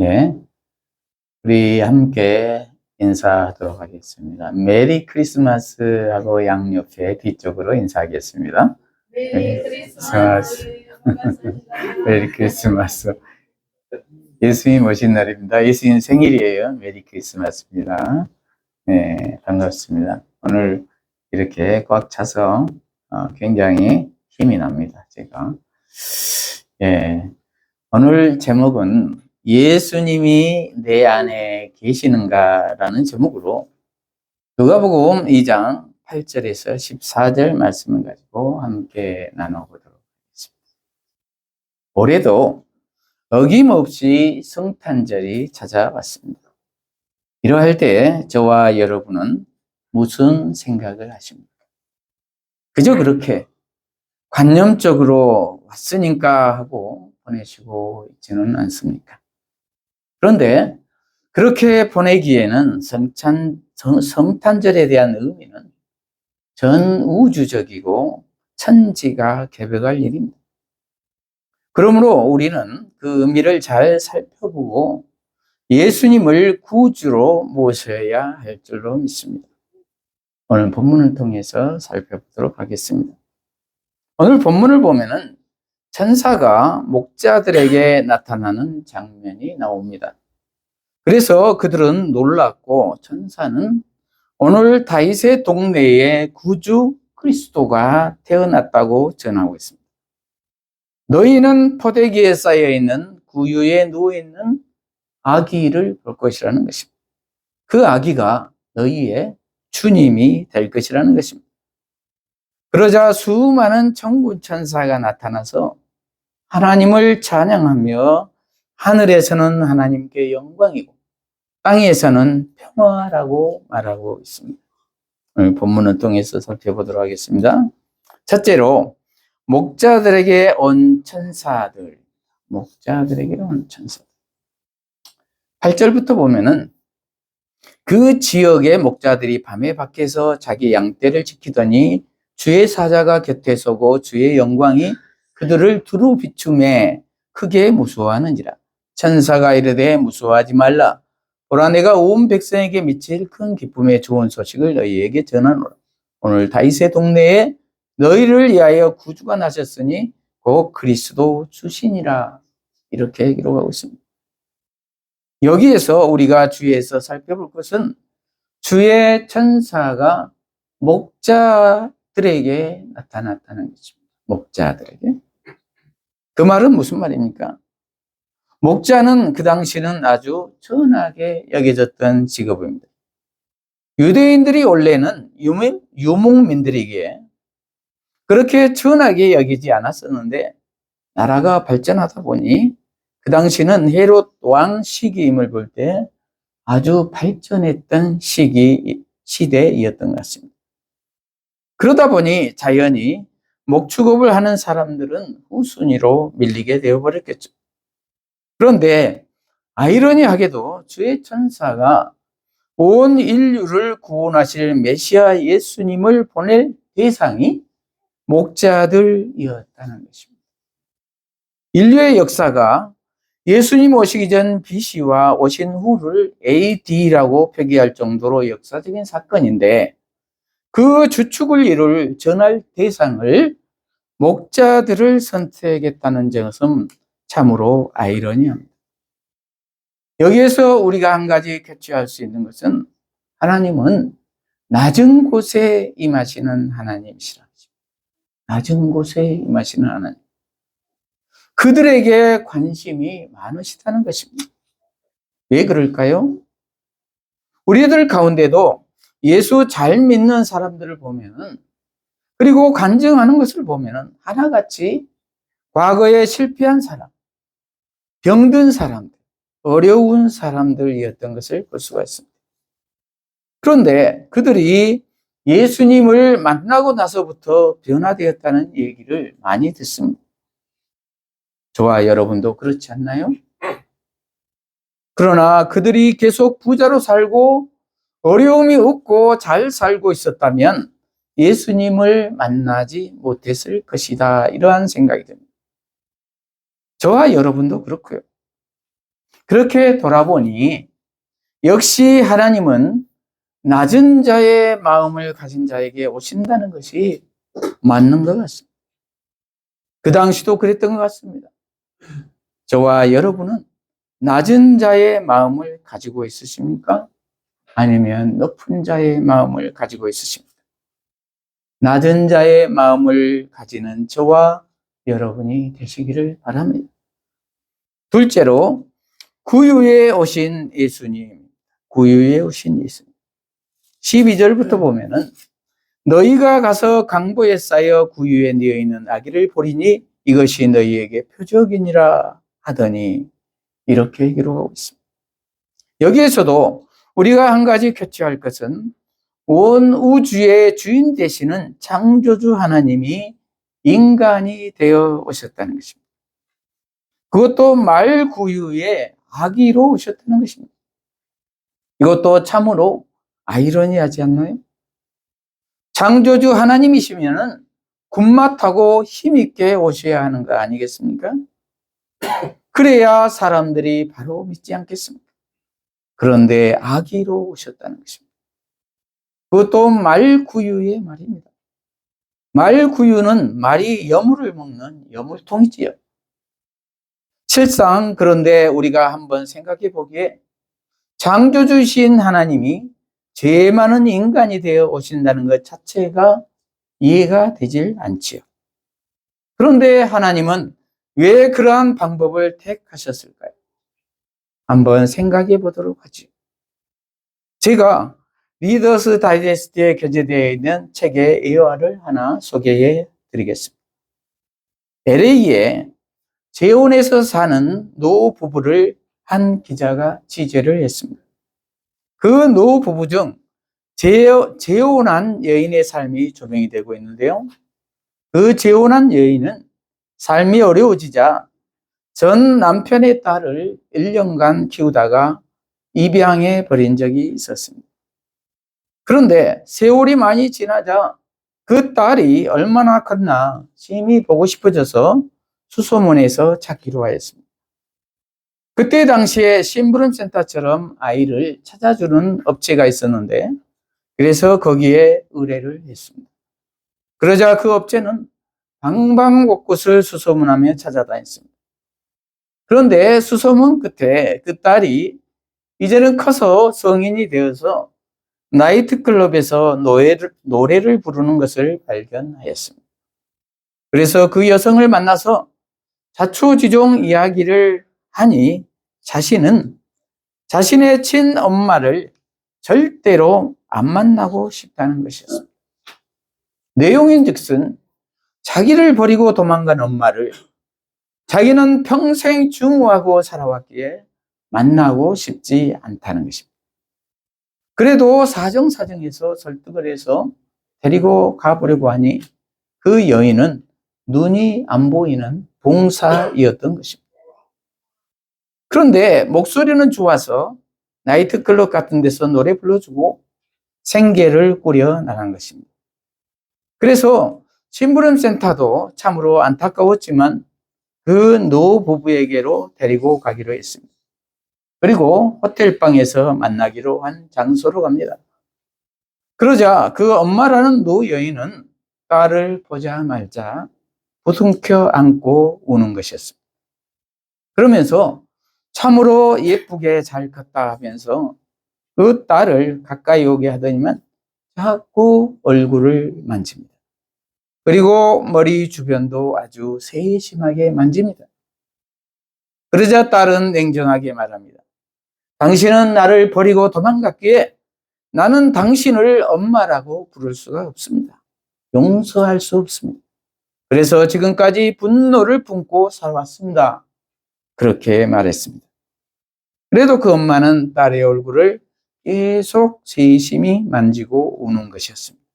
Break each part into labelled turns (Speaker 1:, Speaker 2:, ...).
Speaker 1: 예. 우리 함께 인사하도록 하겠습니다. 메리 크리스마스 하고 양옆에 뒤쪽으로 인사하겠습니다.
Speaker 2: 메리
Speaker 1: 크리스마스.
Speaker 2: 크리스마스.
Speaker 1: 메리 크리스마스. 예수님 오신 날입니다. 예수님 생일이에요. 메리 크리스마스입니다. 네, 반갑습니다. 오늘 이렇게 꽉 차서 어, 굉장히 힘이 납니다. 제가. 예. 오늘 제목은 예수님이 내 안에 계시는가라는 제목으로 누가복음 2장 8절에서 14절 말씀을 가지고 함께 나눠보도록 하겠습니다. 올해도 어김없이 성탄절이 찾아왔습니다. 이러할 때 저와 여러분은 무슨 생각을 하십니까? 그저 그렇게 관념적으로 왔으니까 하고 보내시고 있지는 않습니까? 그런데 그렇게 보내기에는 성찬, 성, 성탄절에 대한 의미는 전 우주적이고 천지가 개벽할 일입니다. 그러므로 우리는 그 의미를 잘 살펴보고 예수님을 구주로 모셔야 할 줄로 믿습니다. 오늘 본문을 통해서 살펴보도록 하겠습니다. 오늘 본문을 보면은 천사가 목자들에게 나타나는 장면이 나옵니다. 그래서 그들은 놀랐고 천사는 오늘 다윗의 동네에 구주 그리스도가 태어났다고 전하고 있습니다. 너희는 포대기에 쌓여 있는 구유에 누워 있는 아기를 볼 것이라는 것입니다. 그 아기가 너희의 주님이 될 것이라는 것입니다. 그러자 수많은 천군 천사가 나타나서 하나님을 찬양하며 하늘에서는 하나님께 영광이고 땅에서는 평화라고 말하고 있습니다. 오늘 본문을 통해서 살펴보도록 하겠습니다. 첫째로 목자들에게 온 천사들, 목자들에게 온 천사. 8절부터 보면은 그 지역의 목자들이 밤에 밖에서 자기 양떼를 지키더니 주의 사자가 곁에 서고 주의 영광이 그들을 두루 비춤에 크게 무서워하는지라. 천사가 이르되 무서워하지 말라. 보라 내가 온 백성에게 미칠 큰 기쁨의 좋은 소식을 너희에게 전하노라. 오늘 다윗의 동네에 너희를 위하여 구주가 나셨으니 곧 그리스도 주신이라. 이렇게 기록하고 있습니다. 여기에서 우리가 주위에서 살펴볼 것은 주의 천사가 목자 들에게 나타났다는 것입니다. 목자들에게. 그 말은 무슨 말입니까? 목자는 그 당시는 아주 천하게 여겨졌던 직업입니다. 유대인들이 원래는 유목, 유목민들에게 그렇게 천하게 여기지 않았었는데 나라가 발전하다 보니 그 당시는 헤롯 왕 시기임을 볼 때 아주 발전했던 시기, 시대이었던 것 같습니다. 그러다 보니 자연히 목축업을 하는 사람들은 후순위로 밀리게 되어버렸겠죠. 그런데 아이러니하게도 주의 천사가 온 인류를 구원하실 메시아 예수님을 보낼 대상이 목자들이었다는 것입니다. 인류의 역사가 예수님 오시기 전 BC와 오신 후를 AD라고 표기할 정도로 역사적인 사건인데 그 주축을 이룰 전할 대상을 목자들을 선택했다는 것은 참으로 아이러니합니다. 여기에서 우리가 한 가지 캐치할 수 있는 것은 하나님은 낮은 곳에 임하시는 하나님이시라. 낮은 곳에 임하시는 하나님. 그들에게 관심이 많으시다는 것입니다. 왜 그럴까요? 우리들 가운데도 예수 잘 믿는 사람들을 보면은 그리고 간증하는 것을 보면은 하나같이 과거에 실패한 사람, 병든 사람들, 어려운 사람들이었던 것을 볼 수가 있습니다. 그런데 그들이 예수님을 만나고 나서부터 변화되었다는 얘기를 많이 듣습니다. 저와 여러분도 그렇지 않나요? 그러나 그들이 계속 부자로 살고 어려움이 없고 잘 살고 있었다면 예수님을 만나지 못했을 것이다. 이러한 생각이 듭니다. 저와 여러분도 그렇고요. 그렇게 돌아보니 역시 하나님은 낮은 자의 마음을 가진 자에게 오신다는 것이 맞는 것 같습니다. 그 당시도 그랬던 것 같습니다. 저와 여러분은 낮은 자의 마음을 가지고 있으십니까? 아니면 높은 자의 마음을 가지고 있으십니까? 낮은 자의 마음을 가지는 저와 여러분이 되시기를 바랍니다. 둘째로 구유에 오신 예수님, 구유에 오신 예수님. 12절부터 보면은 너희가 가서 강보에 쌓여 구유에 누워 있는 아기를 보리니 이것이 너희에게 표적이니라 하더니 이렇게 기록하고 있습니다. 여기에서도 우리가 한 가지 교체할 것은 온 우주의 주인 되시는 창조주 하나님이 인간이 되어 오셨다는 것입니다. 그것도 말 구유의 아기로 오셨다는 것입니다. 이것도 참으로 아이러니하지 않나요? 창조주 하나님이시면은 군맛하고 힘있게 오셔야 하는 거 아니겠습니까? 그래야 사람들이 바로 믿지 않겠습니까? 그런데 아기로 오셨다는 것입니다. 그것도 말구유의 말입니다. 말구유는 말이 여물을 먹는 여물통이지요. 실상 그런데 우리가 한번 생각해 보기에 창조주신 하나님이 죄 많은 인간이 되어 오신다는 것 자체가 이해가 되질 않지요. 그런데 하나님은 왜 그러한 방법을 택하셨을까요? 한번 생각해 보도록 하죠. 제가 리더스 다이제스트에 게재되어 있는 책의 예화를 하나 소개해 드리겠습니다. LA에 재혼에서 사는 노 부부를 한 기자가 취재를 했습니다. 그 노 부부 중 재혼한 여인의 삶이 조명이 되고 있는데요. 그 재혼한 여인은 삶이 어려워지자 전 남편의 딸을 1년간 키우다가 입양해 버린 적이 있었습니다. 그런데 세월이 많이 지나자 그 딸이 얼마나 컸나 심히 보고 싶어져서 수소문에서 찾기로 하였습니다. 그때 당시에 심부름센터처럼 아이를 찾아주는 업체가 있었는데 그래서 거기에 의뢰를 했습니다. 그러자 그 업체는 방방곳곳을 수소문하며 찾아다녔습니다. 그런데 수소문 끝에 그 딸이 이제는 커서 성인이 되어서 나이트클럽에서 노래를, 노래를 부르는 것을 발견하였습니다. 그래서 그 여성을 만나서 자초지종 이야기를 하니 자신은 자신의 친엄마를 절대로 안 만나고 싶다는 것이었습니다. 내용인 즉슨 자기를 버리고 도망간 엄마를 자기는 평생 증오하고 살아왔기에 만나고 싶지 않다는 것입니다. 그래도 사정사정해서 설득을 해서 데리고 가보려고 하니 그 여인은 눈이 안 보이는 봉사이었던 것입니다. 그런데 목소리는 좋아서 나이트클럽 같은 데서 노래 불러주고 생계를 꾸려 나간 것입니다. 그래서 심부름센터도 참으로 안타까웠지만 그 노 부부에게로 데리고 가기로 했습니다. 그리고 호텔방에서 만나기로 한 장소로 갑니다. 그러자 그 엄마라는 노 여인은 딸을 보자 말자 부둥켜 안고 우는 것이었습니다. 그러면서 참으로 예쁘게 잘 컸다 하면서 그 딸을 가까이 오게 하더니만 자꾸 얼굴을 만집니다. 그리고 머리 주변도 아주 세심하게 만집니다. 그러자 딸은 냉정하게 말합니다. 당신은 나를 버리고 도망갔기에 나는 당신을 엄마라고 부를 수가 없습니다. 용서할 수 없습니다. 그래서 지금까지 분노를 품고 살아왔습니다. 그렇게 말했습니다. 그래도 그 엄마는 딸의 얼굴을 계속 세심히 만지고 우는 것이었습니다.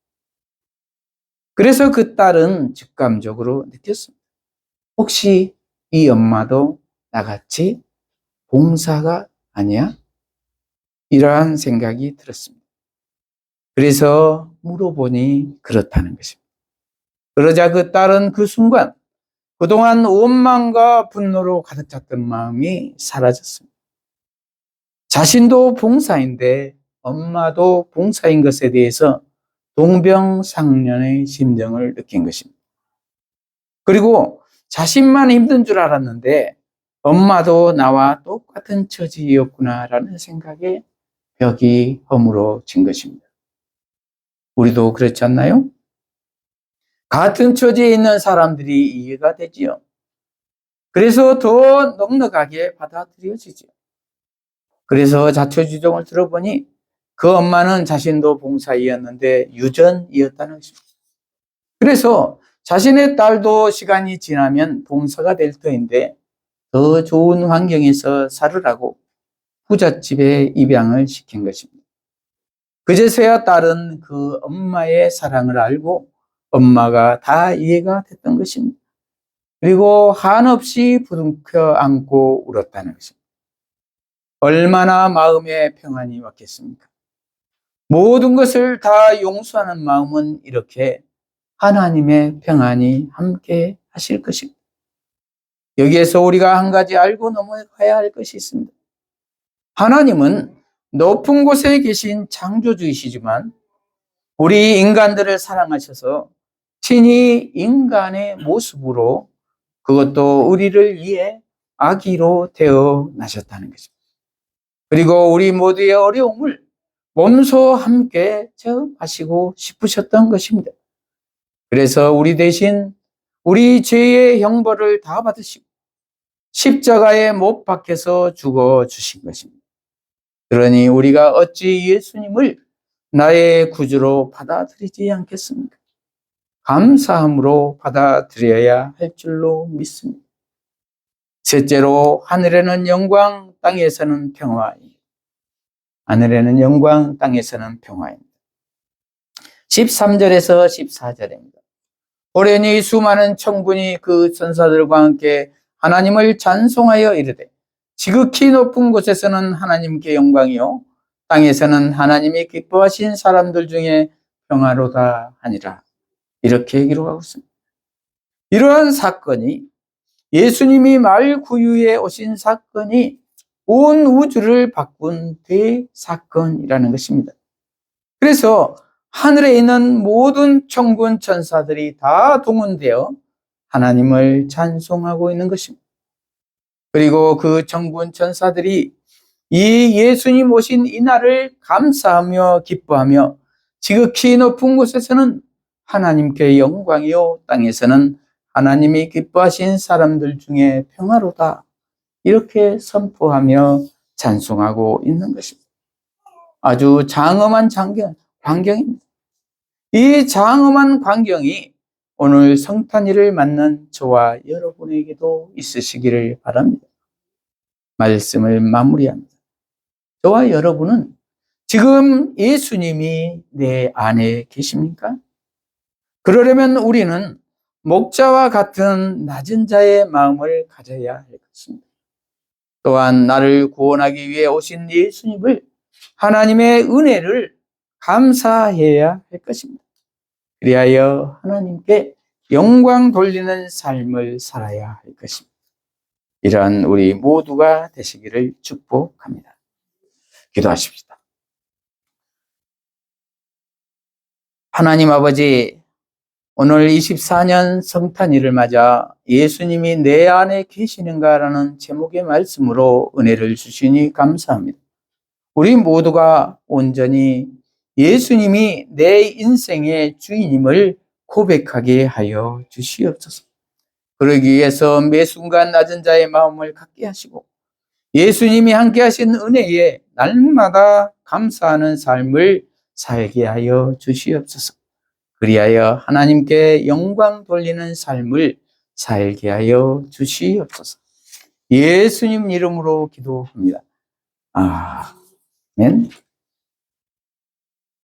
Speaker 1: 그래서 그 딸은 직감적으로 느꼈습니다. 혹시 이 엄마도 나같이 봉사가 아니야? 이러한 생각이 들었습니다. 그래서 물어보니 그렇다는 것입니다. 그러자 그 딸은 그 순간 그동안 원망과 분노로 가득 찼던 마음이 사라졌습니다. 자신도 봉사인데 엄마도 봉사인 것에 대해서 동병상련의 심정을 느낀 것입니다. 그리고 자신만 힘든 줄 알았는데 엄마도 나와 똑같은 처지였구나라는 생각에 벽이 허물어진 것입니다. 우리도 그렇지 않나요? 같은 처지에 있는 사람들이 이해가 되지요. 그래서 더 넉넉하게 받아들여지죠. 그래서 자초지종을 들어보니 그 엄마는 자신도 봉사이였는데 유전이었다는 것입니다. 그래서 자신의 딸도 시간이 지나면 봉사가 될 터인데 더 좋은 환경에서 살으라고 부잣집에 입양을 시킨 것입니다. 그제서야 딸은 그 엄마의 사랑을 알고 엄마가 다 이해가 됐던 것입니다. 그리고 한없이 부둥켜 안고 울었다는 것입니다. 얼마나 마음에 평안이 왔겠습니까? 모든 것을 다 용서하는 마음은 이렇게 하나님의 평안이 함께 하실 것입니다. 여기에서 우리가 한 가지 알고 넘어가야 할 것이 있습니다. 하나님은 높은 곳에 계신 창조주이시지만 우리 인간들을 사랑하셔서 친히 인간의 모습으로 그것도 우리를 위해 아기로 태어나셨다는 것입니다. 그리고 우리 모두의 어려움을 몸소 함께 체험하시고 싶으셨던 것입니다. 그래서 우리 대신 우리 죄의 형벌을 다 받으시고 십자가에 못 박혀서 죽어 주신 것입니다. 그러니 우리가 어찌 예수님을 나의 구주로 받아들이지 않겠습니까? 감사함으로 받아들여야 할 줄로 믿습니다. 셋째로 하늘에는 영광, 땅에서는 평화입니다. 하늘에는 영광, 땅에서는 평화입니다. 13절에서 14절입니다. 오랜이 수많은 청군이 그 천사들과 함께 하나님을 찬송하여 이르되 지극히 높은 곳에서는 하나님께 영광이요 땅에서는 하나님이 기뻐하신 사람들 중에 평화로다 하니라 이렇게 기록하고 있습니다. 이러한 사건이 예수님이 말 구유에 오신 사건이 온 우주를 바꾼 대사건이라는 것입니다. 그래서 하늘에 있는 모든 천군 천사들이 다 동원되어 하나님을 찬송하고 있는 것입니다. 그리고 그 천군 천사들이 이 예수님 오신 이날을 감사하며 기뻐하며 지극히 높은 곳에서는 하나님께 영광이요 땅에서는 하나님이 기뻐하신 사람들 중에 평화로다 이렇게 선포하며 찬송하고 있는 것입니다. 아주 장엄한 장경, 광경입니다. 이 장엄한 광경이 오늘 성탄일을 맞는 저와 여러분에게도 있으시기를 바랍니다. 말씀을 마무리합니다. 저와 여러분은 지금 예수님이 내 안에 계십니까? 그러려면 우리는 목자와 같은 낮은 자의 마음을 가져야 할 것입니다. 또한 나를 구원하기 위해 오신 예수님을 하나님의 은혜를 감사해야 할 것입니다. 그리하여 하나님께 영광 돌리는 삶을 살아야 할 것입니다. 이러한 우리 모두가 되시기를 축복합니다. 기도하십시다. 하나님 아버지, 오늘 24년 성탄일을 맞아 예수님이 내 안에 계시는가라는 제목의 말씀으로 은혜를 주시니 감사합니다. 우리 모두가 온전히 예수님이 내 인생의 주인임을 고백하게 하여 주시옵소서. 그러기 위해서 매 순간 낮은 자의 마음을 갖게 하시고 예수님이 함께 하신 은혜에 날마다 감사하는 삶을 살게 하여 주시옵소서. 그리하여 하나님께 영광 돌리는 삶을 살게 하여 주시옵소서. 예수님 이름으로 기도합니다. 아멘.